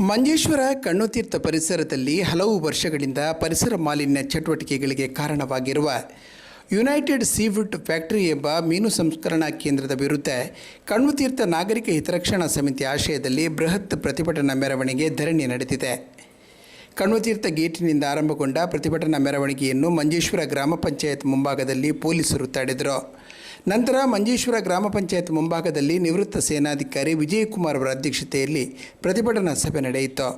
ಮಂಜೇಶ್ವರ ಕಣ್ಣುತೀರ್ಥ ಪರಿಸರದಲ್ಲಿ ಹಲವು ವರ್ಷಗಳಿಂದ ಪರಿಸರ ಮಾಲಿನ್ಯ ಚಟುವಟಿಕೆಗಳಿಗೆ ಕಾರಣವಾಗಿರುವ ಯುನೈಟೆಡ್ ಸೀಫುಡ್ ಫ್ಯಾಕ್ಟರಿ ಎಂಬ ಮೀನು ಸಂಸ್ಕರಣಾ ಕೇಂದ್ರದ ವಿರುದ್ಧ ಕಣ್ಣುತೀರ್ಥ ನಾಗರಿಕ ಹಿತರಕ್ಷಣಾ ಸಮಿತಿ ಆಶಯದಲ್ಲಿ ಬೃಹತ್ ಪ್ರತಿಭಟನಾ ಮೆರವಣಿಗೆ ಧರಣಿ ನಡೆದಿದೆ. ಕಣ್ಣುತೀರ್ಥ ಗೇಟಿನಿಂದ ಆರಂಭಗೊಂಡ ಪ್ರತಿಭಟನಾ ಮೆರವಣಿಗೆಯನ್ನು ಮಂಜೇಶ್ವರ ಗ್ರಾಮ ಪಂಚಾಯತ್ ಮುಂಭಾಗದಲ್ಲಿ ಪೊಲೀಸರು ತಡೆದರು. ನಂತರ ಮಂಜೇಶ್ವರ ಗ್ರಾಮ ಪಂಚಾಯತ್ ಮುಂಭಾಗದಲ್ಲಿ ನಿವೃತ್ತ ಸೇನಾಧಿಕಾರಿ ವಿಜಯಕುಮಾರ್ ಅವರ ಅಧ್ಯಕ್ಷತೆಯಲ್ಲಿ ಪ್ರತಿಭಟನಾ ಸಭೆ ನಡೆಯಿತು.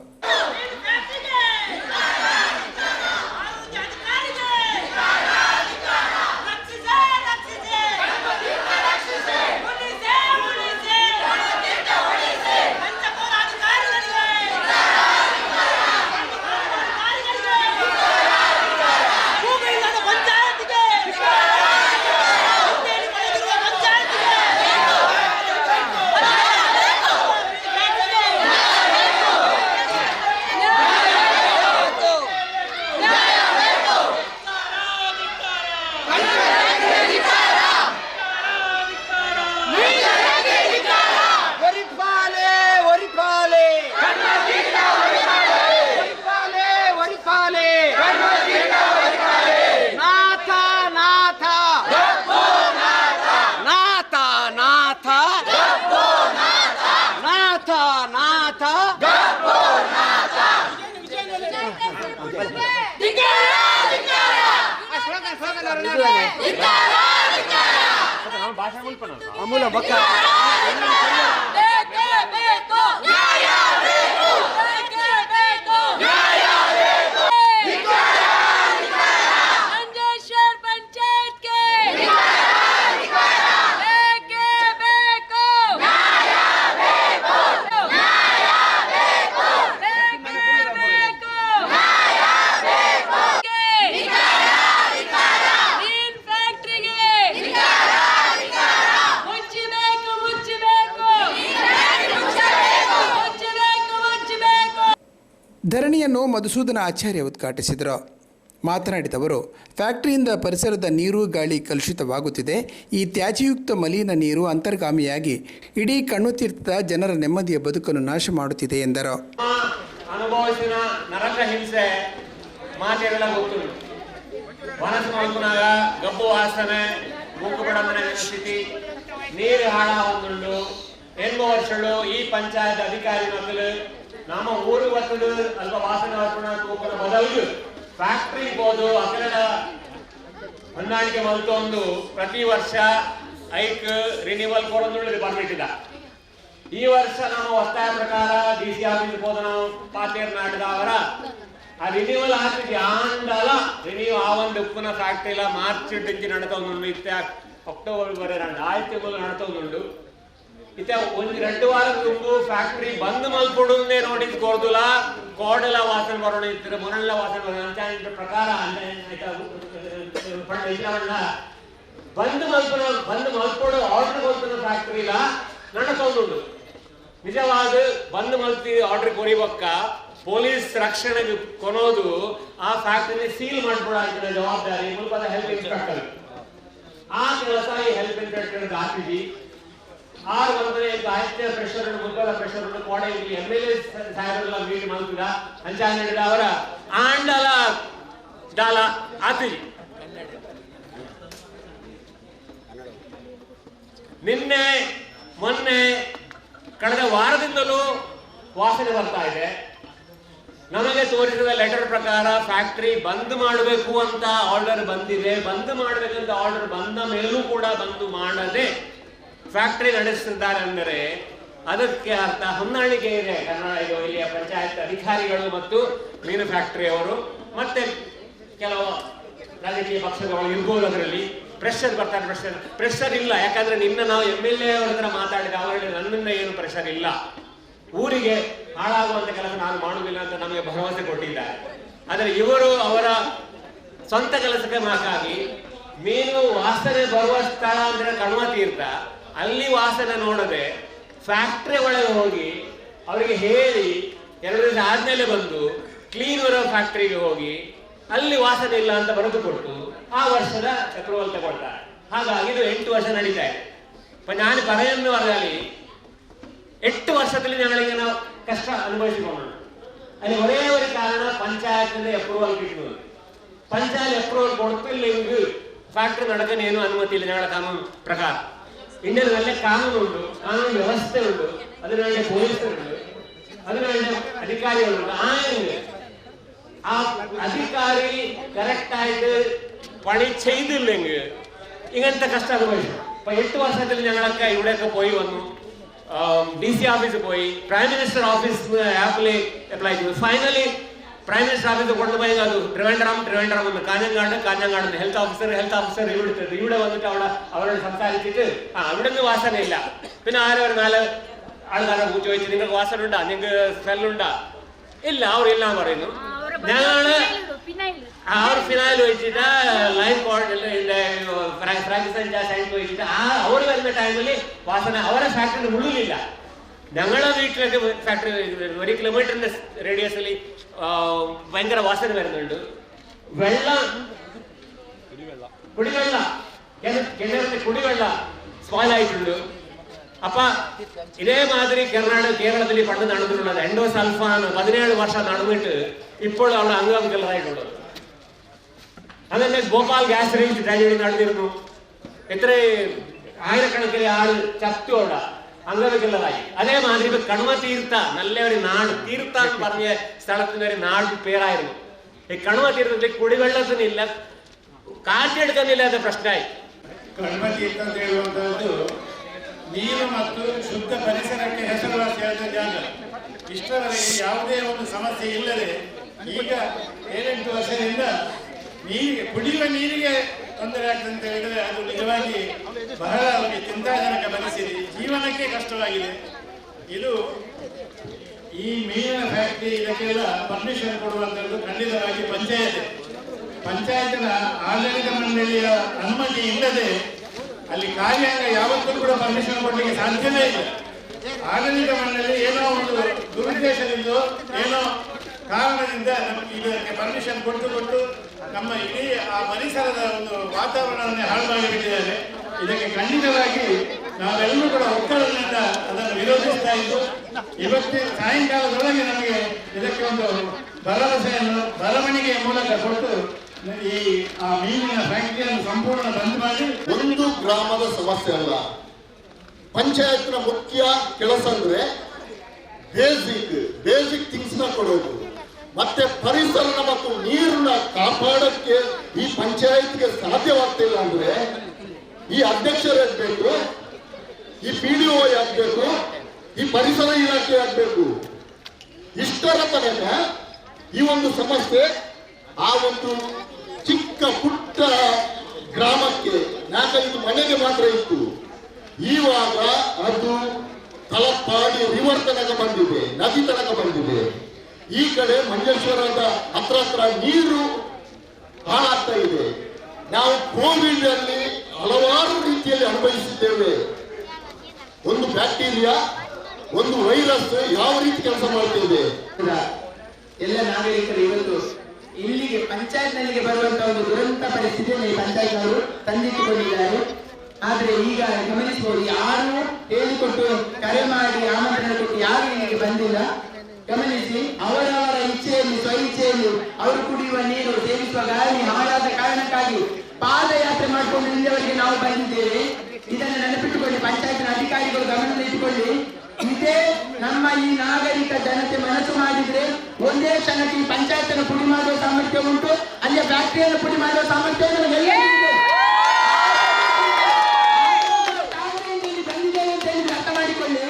சொல்லுவாங்க. அமுல பக்கா. ಧರಣಿಯನ್ನು ಮಧುಸೂದನ ಆಚಾರ್ಯ ಉದ್ಘಾಟಿಸಿದರು. ಮಾತನಾಡಿದವರು, ಫ್ಯಾಕ್ಟರಿಯಿಂದ ಪರಿಸರದ ನೀರು, ಗಾಳಿ ಕಲುಷಿತವಾಗುತ್ತಿದೆ. ಈ ತ್ಯಾಜ್ಯಯುಕ್ತ ಮಲಿನ ನೀರು ಅಂತರ್ಗಾಮಿಯಾಗಿ ಇಡೀ ಕಣ್ಣುತೀರ್ಥದ ಜನರ ನೆಮ್ಮದಿಯ ಬದುಕನ್ನು ನಾಶ ಮಾಡುತ್ತಿದೆ ಎಂದರು. ಈ ಪಂಚಾಯತ್ ಅಧಿಕಾರಿ ಮಕ್ಕಳು ನಮ್ಮ ಊರು ಒತ್ತಡು ಅಲ್ಪ ವಾಸನೆ ಹೊರಕೊಂಡ ತೂಕದ ಬದಲು ಫ್ಯಾಕ್ಟ್ರಿ ಹೋದು ಅಕಲಡ ಹೊಂದಾಣಿಕೆ ಮಲ್ತೊಂದು ಪ್ರತಿ ವರ್ಷ ಐಕ್ ರಿನಿವಲ್ ಕೊಡೊಂದು ಪರ್ಮಿಟ್ ಈ ವರ್ಷ ನಾವು ಒತ್ತಾಯ ಪ್ರಕಾರ ಡಿ ಸಿ ಆಫೀಸ್ ಹೋದ ನಾವು ಪಾತೇರ್ ನಾಟದ ಅವರ. ಆ ರಿನ್ಯೂವಲ್ ಹಾಕಿದ್ವಿ ಆಂಡಲ ರಿನ್ಯೂ ಆ ಒಂದು ಉಪ್ಪಿನ ಫ್ಯಾಕ್ಟ್ರಿ ಇಲ್ಲ ಮಾರ್ಚ್ ಡಿಂಚಿ ನಡತೊಂದು ಇತ್ತೆ. ಅಕ್ಟೋಬರ್ ಬರೆ ಆಯ್ತು ಮೊದಲು ಇತ್ತ, ಒಂದು ಎರಡು ವಾರ ತುಂಬು ಫ್ಯಾಕ್ಟ್ರಿ ಬಂದ್ ಮಲ್ಪಡುಂದೇ ನೋಡಿದ್ ಕೊಡ್ದುಲ? ಕೋಡಲ ವಾಸನೆ ಬರೋಣ ಇತ್ತು ಮೊನಲ್ಲ ವಾಸನೆ ಬರೋಣ. ಅಂತ ಪ್ರಕಾರ ಪಂಡ ಬಂದ್ ಮಲ್ಪನ, ಬಂದ್ ಮಲ್ಪಡು ಆರ್ಡರ್ ಮಲ್ಪನ ನನ್ನ ನಡತೊಂದುಂಡು ನಿಜವಾದ ಬಂದ್ ಮಲ್ತಿ ಆರ್ಡರ್ ಕೊರಿಬಕ್ಕ, ಪೊಲೀಸ್ ರಕ್ಷಣೆಗೆ ಕೊನೋದು, ಆ ಫ್ಯಾಕ್ಟರಿ ಸೀಲ್ ಮಾಡ್ಕೊಡಾಕಿನ ಜವಾಬ್ದಾರಿ, ಮುಲ್ಪದ ಹೆಲ್ತ್ ಇನ್ಸ್ಪೆಕ್ಟರ್ ಆ ಕೆಲಸ ಈ ಹೆಲ್ತ್ ಇನ್ಸ್ಪೆಕ್ಟರ್ ಹಾಕಿದ್ವಿ. ಆರು ಬಂದ್ರೆ ಸಾಹಿತ್ಯ ಪ್ರೆಷರ್ ಮುಲ್ಪದ ಪ್ರೆಷರ್ ಕೋಣೆ ಇಲ್ಲಿ ಎಂ ಎಲ್ ಎ ಸಾಹೇಬರೆಲ್ಲ ಮೀಟ್ ಮಾಡ್ತಿದ ಹಂಚಾಂಗ ಅವರ ಆಂಡಲ ಡಾಲ ಆತಿ ನಿನ್ನೆ, ಮೊನ್ನೆ, ಕಳೆದ ವಾರದಿಂದಲೂ ವಾಸನೆ ಬರ್ತಾ ಇದೆ. ನಮಗೆ ತೋರಿಸಿದ ಲೆಟರ್ ಪ್ರಕಾರ ಫ್ಯಾಕ್ಟರಿ ಬಂದ್ ಮಾಡಬೇಕು ಅಂತ ಆರ್ಡರ್ ಬಂದಿದೆ. ಬಂದ್ ಮಾಡಬೇಕಂತ ಆರ್ಡರ್ ಬಂದ ಮೇಲೂ ಕೂಡ ಬಂದು ಮಾಡದೆ ಫ್ಯಾಕ್ಟರಿ ನಡೆಸುತ್ತಿದ್ದಾರೆ ಅಂದರೆ ಅದಕ್ಕೆ ಅರ್ಥ ಹೊಂದಾಣಿಕೆ ಇದೆ. ಕನ್ನಡ ಇದು ಇಲ್ಲಿಯ ಪಂಚಾಯತ್ ಅಧಿಕಾರಿಗಳು ಮತ್ತು ಮೀನು ಫ್ಯಾಕ್ಟರಿಯವರು ಮತ್ತೆ ಕೆಲವು ರಾಜಕೀಯ ಪಕ್ಷದವರು ಇರ್ಬೋದು ಅದರಲ್ಲಿ. ಪ್ರೆಷರ್ ಬರ್ತಾರೆ ಪ್ರೆಷರ್ ಪ್ರೆಷರ್ ಇಲ್ಲ. ಯಾಕಂದ್ರೆ ನಿನ್ನ ನಾವು ಎಂ ಎಲ್ ಎ ಅವ್ರ ಹತ್ರ ಮಾತಾಡಿದ ಅವರಲ್ಲಿ ನನ್ನಿಂದ ಏನು ಪ್ರೆಷರ್ ಇಲ್ಲ. ಊರಿಗೆ ಹಾಳಾಗುವಂತ ಕೆಲಸ ನಾನು ಮಾಡುವುದಿಲ್ಲ ಅಂತ ನಮಗೆ ಭರವಸೆ ಕೊಟ್ಟಿದ್ದಾರೆ. ಆದರೆ ಇವರು ಅವರ ಸ್ವಂತ ಕೆಲಸಕ್ಕೆ ಮಾತಾಗಿ ಮೀನು ವಾಸನೆ ಬರುವ ಸ್ಥಳ ಅಂದ್ರೆ ಕಣ್ವ ತೀರ್ಥ. ಅಲ್ಲಿ ವಾಸನೆ ನೋಡದೆ ಫ್ಯಾಕ್ಟ್ರಿ ಒಳಗೆ ಹೋಗಿ ಅವರಿಗೆ ಹೇಳಿ ಎರಡು ದಿವಸ ಆದ್ಮೇಲೆ ಬಂದು ಕ್ಲೀನ್ ಇರೋ ಫ್ಯಾಕ್ಟ್ರಿಗೆ ಹೋಗಿ ಅಲ್ಲಿ ವಾಸನೆ ಇಲ್ಲ ಅಂತ ಬರೆದು ಕೊಟ್ಟು ಆ ವರ್ಷದ ಅಪ್ರೂವಲ್ ತಗೊಳ್ತಾರೆ ಹಾಗಾಗಿ ಇದು ಎಂಟು ವರ್ಷ ನಡೀತಾ ಇದೆ അപ്പൊ ഞാൻ പറയുന്ന പറഞ്ഞാല് എട്ട് വർഷത്തിൽ ഞങ്ങളിങ്ങനെ കഷ്ട അനുഭവിച്ചുകൊണ്ടാണ് അതിന് ഒരേ ഒരു കാരണം പഞ്ചായത്തിന്റെ അപ്രൂവൽ കിട്ടുന്നത് പഞ്ചായത്ത് അപ്രൂവൽ കൊടുത്തില്ലെങ്കിൽ ഫാക്ടറി നടക്കാൻ ಏನು അനുമതിയില്ല ഞങ്ങളുടെ കാനൂൻ പ്രകാരം ഇന്ത്യയിൽ നല്ല കാനൂനുണ്ട് കാനൂൻ വ്യവസ്ഥയുണ്ട് അതിനുവേണ്ടി പോലീസുണ്ട് അതിനുവേണ്ടി അധികാരികളുണ്ട് ആയെങ്കിൽ ആ അധികാരി കറക്റ്റായിട്ട് പണി ചെയ്തില്ലെങ്കിൽ ഇങ്ങനത്തെ കഷ്ടം വരും. ഇപ്പൊ എട്ട് വർഷത്തിൽ ഞങ്ങളൊക്കെ ഇവിടെയൊക്കെ പോയി വന്നു. ഡി സി ഓഫീസിൽ പോയി. പ്രൈം മിനിസ്റ്റർ ഓഫീസ് ആപ്പിൽ അപ്ലൈ ചെയ്തു. ഫൈനലി പ്രൈം മിനിസ്റ്റർ ആഫീസ് കൊണ്ടുപോയി അത് ട്രിവാൻഡ്രം ട്രിവാൻഡ്രം എന്ന് Kanhangad Kanhangad health officer health officer ഇവിടുത്തെ ഇവിടെ വന്നിട്ട് അവിടെ അവരോട് സംസാരിച്ചിട്ട് ആ അവിടെ നിന്ന് വാസനയില്ല. പിന്നെ ആരോ ഒരു നാല് ആൾക്കാരെ ചോദിച്ച് നിങ്ങൾക്ക് വാസന ഉണ്ടാ? നിങ്ങൾക്ക് സ്മെല്ലുണ്ടാ ഇല്ല അവർ ഇല്ല പറയുന്നു. ഞങ്ങൾ ആ ഒരു ഫിനായിൽ വെച്ചിട്ട് ലൈൻ ഫ്രാങ്കിസൈൻ സൈഡ് വെച്ചിട്ട് ആ അവർ വരുന്ന ടൈമിൽ വാസന അവരെ ഫാക്ടറി ഉള്ളിലില്ല. ഞങ്ങളുടെ വീട്ടിലൊക്കെ ഫാക്ടറി ഒരു കിലോമീറ്ററിന്റെ റേഡിയസിൽ ഭയങ്കര വാസന വരുന്നുണ്ട്. വെള്ളം കുടിവെള്ള. കേരളത്തിൽ കുടിവെള്ള സ്വാലായിട്ടുണ്ട്. അപ്പൊ ഇതേമാതിരി കർണാടക കേരളത്തിൽ പണ്ട് നടന്നിട്ടുള്ളത് എൻഡോ സൽഫാണ് പതിനേഴ് വർഷം നടന്നിട്ട് ഇപ്പോൾ അവിടെ അംഗവികലരായിട്ടുള്ളത് അതന്നെ ഗോപാൽ ഗ്യാസ് റേഞ്ച് ട്രാജഡി നടന്നിരുന്നു. എത്ര ആയിരക്കണക്കിന് ആൾ ചത്തോട അംഗവികലരായി അതേമാതിരി ഇപ്പൊ കണ്മ തീർത്ത നല്ല ഒരു നാട് തീർത്ത എന്ന് പറഞ്ഞ സ്ഥലത്തിന് ഒരു നാട് പേരായിരുന്നു ഈ കണ്മ തീർത്ഥത്തിൽ കുടിവെള്ളത്തിനില്ല കാറ്റെടുക്കുന്നില്ലാത്ത പ്രശ്നമായി ಕಣ್ಮತೀರ್ಥ ಅಂತ ಹೇಳುವಂತಹದ್ದು ನೀರು ಮತ್ತು ಶುದ್ಧ ಪರಿಸರಕ್ಕೆ ಹೆಸರುವಾಸಿಯಾದ ಜಾಗ ಇಷ್ಟರವರೆಗೆ ಯಾವುದೇ ಒಂದು ಸಮಸ್ಯೆ ಇಲ್ಲದೆ ಈಗ ಏಳೆಂಟು ವರ್ಷದಿಂದ ನೀರಿಗೆ ಕುಡಿಯುವ ನೀರಿಗೆ ತೊಂದರೆ ಆಗ್ತದೆ ಅಂತ ಹೇಳಿದ್ರೆ ಅದು ನಿಜವಾಗಿ ಬಹಳ ಅವರಿಗೆ ಚಿಂತಾಜನಕ ಪರಿಸ್ಥಿತಿ ಜೀವನಕ್ಕೆ ಕಷ್ಟವಾಗಿದೆ. ಇದು ಈ ಮೀನಿನ ಫ್ಯಾಕ್ಟರಿ ಇದಕ್ಕೆಲ್ಲ ಪರ್ಮಿಷನ್ ಕೊಡುವಂಥದ್ದು ಖಂಡಿತವಾಗಿ ಪಂಚಾಯತ್. ಪಂಚಾಯತ್ನ ಆಡಳಿತ ಮಂಡಳಿಯ ಅನುಮತಿ ಇಲ್ಲದೆ ಅಲ್ಲಿ ಕಾರ್ಯಾಂಗ ಯಾವತ್ತೂ ಕೂಡ ಪರ್ಮಿಷನ್ ಕೊಡಲಿಕ್ಕೆ ಸಾಧ್ಯವೇ ಇಲ್ಲ. ಆಡಳಿತ ಮಂಡಳಿ ಏನೋ ಒಂದು ದುರುದ್ದೇಶದಿಂದ, ಏನೋ ಕಾರಣದಿಂದ ನಮಗೆ ಇದಕ್ಕೆ ಪರ್ಮಿಷನ್ ಕೊಟ್ಟು ಕೊಟ್ಟು ನಮ್ಮ ಇಡೀ ಆ ಪರಿಸರದ ಒಂದು ವಾತಾವರಣವನ್ನೇ ಹಾಳು ಮಾಡಿಬಿಟ್ಟಿದ್ದಾರೆ ಇದಕ್ಕೆ ಖಂಡಿತವಾಗಿ ನಾವೆಲ್ಲರೂ ಕೂಡ ಒಕ್ಕಲಿನಿಂದ ಅದನ್ನು ವಿರೋಧಿಸ್ತಾ ಇದ್ದು ಇವತ್ತಿನ ಸಾಯಂಕಾಲದೊಳಗೆ ನಮಗೆ ಇದಕ್ಕೆ ಒಂದು ಭರವಸೆಯನ್ನು, ಬರವಣಿಗೆಯ ಮೂಲಕ ಕೊಟ್ಟು ಈ, ಆ ಮೀನಿನ ಫ್ಯಾಕ್ಟರಿಯನ್ನು ಸಂಪೂರ್ಣ ಬಂದ್ ಮಾಡಿ ಒಂದು ಗ್ರಾಮದ ಸಮಸ್ಯೆ ಅಲ್ಲ. ಪಂಚಾಯತ್ನ ಮುಖ್ಯ ಕೆಲಸ ಅಂದ್ರೆ ಬೇಸಿಕ್ ಬೇಸಿಕ್ ಥಿಂಗ್ಸ್ನ ಕೊಡೋದು. ಮತ್ತೆ ಪರಿಸರ ಮತ್ತು ನೀರನ್ನ ಕಾಪಾಡಕ್ಕೆ ಈ ಪಂಚಾಯತ್ಗೆ ಸಾಧ್ಯವಾಗ್ತಿಲ್ಲ ಅಂದ್ರೆ ಈ ಅಧ್ಯಕ್ಷರು ಆಗ್ಬೇಕು, ಈ ಪಿ ಡಿ ಒ ಆಗ್ಬೇಕು, ಈ ಪರಿಸರ ಇಲಾಖೆ ಆಗ್ಬೇಕು. ಇಷ್ಟರ ತನಕ ಈ ಒಂದು ಸಮಸ್ಯೆ ಆ ಒಂದು ಚಿಕ್ಕ ಪುಟ್ಟ ಗ್ರಾಮಕ್ಕೆ, ನಾಲ್ಕೈದು ಮನೆಗೆ ಮಾತ್ರ ಇತ್ತು. ಈವಾಗ ಅದು ತಲಪಾಡಿ ರಿವರ್ ತನಕ ಬಂದಿದೆ, ನದಿ ತನಕ ಬಂದಿದೆ. ಈ ಕಡೆ ಮಂಜೇಶ್ವರದ ಹತ್ರ ಹತ್ರ ನೀರು ಹಾಳಾಗ್ತಾ ಇದೆ. ನಾವು ಕೋವಿಡ್ ಅಲ್ಲಿ ಹಲವಾರು ರೀತಿಯಲ್ಲಿ ಅನುಭವಿಸಿದ್ದೇವೆ. ಒಂದು ಬ್ಯಾಕ್ಟೀರಿಯಾ, ಒಂದು ವೈರಸ್ ಯಾವ ರೀತಿ ಕೆಲಸ ಮಾಡುತ್ತಿದೆ? ಎಲ್ಲ ನಾಗರಿಕರು ಇವತ್ತು ಇಲ್ಲಿಗೆ ಪಂಚಾಯತ್ನಲ್ಲಿಗೆ ಬರುವಂತಹ ಒಂದು ದುರಂತ ಪರಿಸ್ಥಿತಿಯನ್ನು ಈ ಪಂಚಾಯತ್ ಅವರು ತಂದಿಟ್ಟುಕೊಂಡಿದ್ದಾರೆ. ಆದ್ರೆ ಈಗ ಗಮನಿಸಬಹುದು, ಯಾರು ಹೇಳಿಕೊಟ್ಟು ಕರೆ ಮಾಡಿ ಆಮಂತ್ರಣ ಕೊಟ್ಟು ಯಾರು ಇಲ್ಲಿಗೆ ಬಂದಿಲ್ಲ. ಗಮನಿಸಿ, ಅವರವರ ಇಚ್ಛೆಯಲ್ಲಿ ಸ್ವ ಇಚ್ಛೆಯನ್ನು ಅವರು ಕುಡಿಯುವ ನೀರು, ಸೇವಿಸುವ ಗಾಳಿ ಹಾಳಾದ ಕಾರಣಕ್ಕಾಗಿ ಪಾದಯಾತ್ರೆ ಮಾಡಿಕೊಂಡು ಇಲ್ಲಿಯವರೆಗೆ ನಾವು ಬಂದಿದ್ದೇವೆ. ಇದನ್ನು ನೆನಪಿಟ್ಟುಕೊಳ್ಳಿ, ಪಂಚಾಯತ್ನ ಅಧಿಕಾರಿಗಳು ಗಮನದಲ್ಲಿ ಇಟ್ಟುಕೊಳ್ಳಿ ಇದೇ ನಮ್ಮ ಈ ನಾಗರಿಕ ಜನತೆ ಮನಸ್ಸು ಮಾಡಿದ್ರೆ ಒಂದೇ ಕ್ಷಣಕ್ಕೆ ಈ ಪಂಚಾಯತ್ ಪುಡಿ ಮಾಡುವ ಸಾಮರ್ಥ್ಯ ಉಂಟು. ಅಲ್ಲಿಯ ಫ್ಯಾಕ್ಟರಿಯನ್ನು ಪುಡಿ ಮಾಡುವ ಸಾಮರ್ಥ್ಯ ನಮಗೆಲ್ಲರಿಗೂ ಇದೆ. ತಾವೆಲ್ಲ ಇಲ್ಲಿ ಬಂದಿದ್ದೇವೆ ಅಂತ ಹೇಳಿದ್ರೆ ಅರ್ಥ ಮಾಡಿಕೊಳ್ಳಿ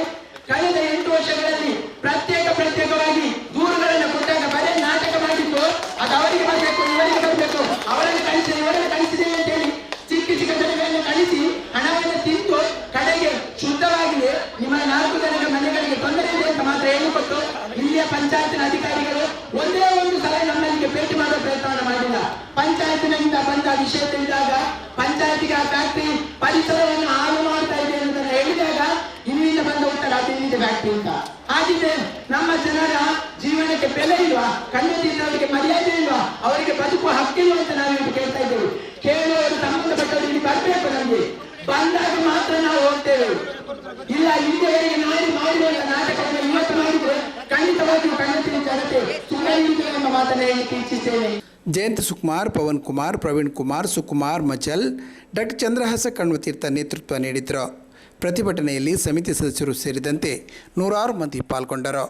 ಕಳೆದ ಎಂಟು ವರ್ಷಗಳಲ್ಲಿ ಪ್ರತ್ಯೇಕ ಪ್ರತ್ಯೇಕವಾಗಿ ದೂರುಗಳನ್ನು ಕೊಟ್ಟಾಗ ಬರೇ ನಾಟಕ ಮಾಡಿದ್ದು ಅದು ಅವರಿಗೆ ಬರಬೇಕು ಇವರಿಗೆ ಬರಬೇಕು ಅವರನ್ನು ಕಳಿಸಿ ಇವರನ್ನು ಕಳಿಸಿದ್ದೇವೆ ಅಂತ ಹೇಳಿ ಚಿಕ್ಕ ಚಿಕ್ಕ ಜನಗಳನ್ನು ಕಳಿಸಿ ಹಣವನ್ನು ತಿಂದು ಕಡೆಗೆ ಶುದ್ಧವಾಗಿದೆ ನಿಮ್ಮ ನಾಲ್ಕು ಜನರ ಮನೆಗಳಿಗೆ ತೊಂದರೆ ಇದೆ ಅಂತ ಮಾತ್ರ ಹೇಳಿಕೊಟ್ಟು ಇಲ್ಲಿಯ ಪಂಚಾಯತಿನ ಅಧಿಕಾರಿಗಳು ಒಂದೇ ಒಂದು ಸಲ ನಮ್ಮಲ್ಲಿಗೆ ಭೇಟಿ ಮಾಡುವ ಪ್ರಯತ್ನವನ್ನು ಮಾಡಿಲ್ಲ. ಪಂಚಾಯತಿನಿಂದ ಬಂದ ವಿಷಯ ತಿಳಿದಾಗ ಪಂಚಾಯತಿಗೆ ಆ ಫ್ಯಾಕ್ಟರಿ ಪರಿಸರವನ್ನು ಹಾಳು ಮಾಡ್ತಾ ಇದೆ ಅನ್ನೋದನ್ನು ಹೇಳಿದಾಗ ಇಲ್ಲಿಂದ ಬಂದ ಉತ್ತರ ಇಲ್ಲಿದೆ ಫ್ಯಾಕ್ಟರಿ ಅಂತ. ಆಗಿದೆ ನಮ್ಮ ಜನರ ಜೀವನಕ್ಕೆ ಬೆಲೆ ಇಲ್ವಾ? ಕಣ್ಣು ಮರ್ಯಾದೆ ಇಲ್ವಾ? ಅವರಿಗೆ ಬದುಕುವ ಹಕ್ಕಿಲ್ವಾ ಅಂತ ನಾವು ಕೇಳ್ತಾ ಇದ್ದೇವೆ. ಕೇಳುವವರು ಸಂಬಂಧಪಟ್ಟವರು ಇಲ್ಲಿ ಬರಬೇಕು ನಮಗೆ. ಬಂದಾಗ ಮಾತ್ರ ನಾವು ಹೋಗ್ತೇವೆ. ಇಲ್ಲ ಹಿಂದೆವರೆಗೆ ನಾಳೆ ಮಾಡಿರುವ ನಾಟಕವನ್ನು ಇವತ್ತು ಮಾಡಿದ್ರೆ ಖಂಡಿತವಾಗಿ ಕಣ್ಣತ್ತಿನ ಜನತೆ ಸುಮ್ಮನೆ ಎಂಬ ಮಾತನ್ನು ಹೇಳಿ ಇಚ್ಛಿಸ್ತೇನೆ ಜಯಂತ್ ಸುಕುಮಾರ್, ಪವನ್ ಕುಮಾರ್, ಪ್ರವೀಣ್ ಕುಮಾರ್, ಸುಕುಮಾರ್, ಮಚಲ್, ಡಾಕ್ಟರ್ ಚಂದ್ರಹಾಸ ಕಣ್ವತೀರ್ಥ ನೇತೃತ್ವ ನೀಡಿದರು. ಪ್ರತಿಭಟನೆಯಲ್ಲಿ ಸಮಿತಿ ಸದಸ್ಯರು ಸೇರಿದಂತೆ ನೂರಾರು ಮಂದಿ ಪಾಲ್ಗೊಂಡರು.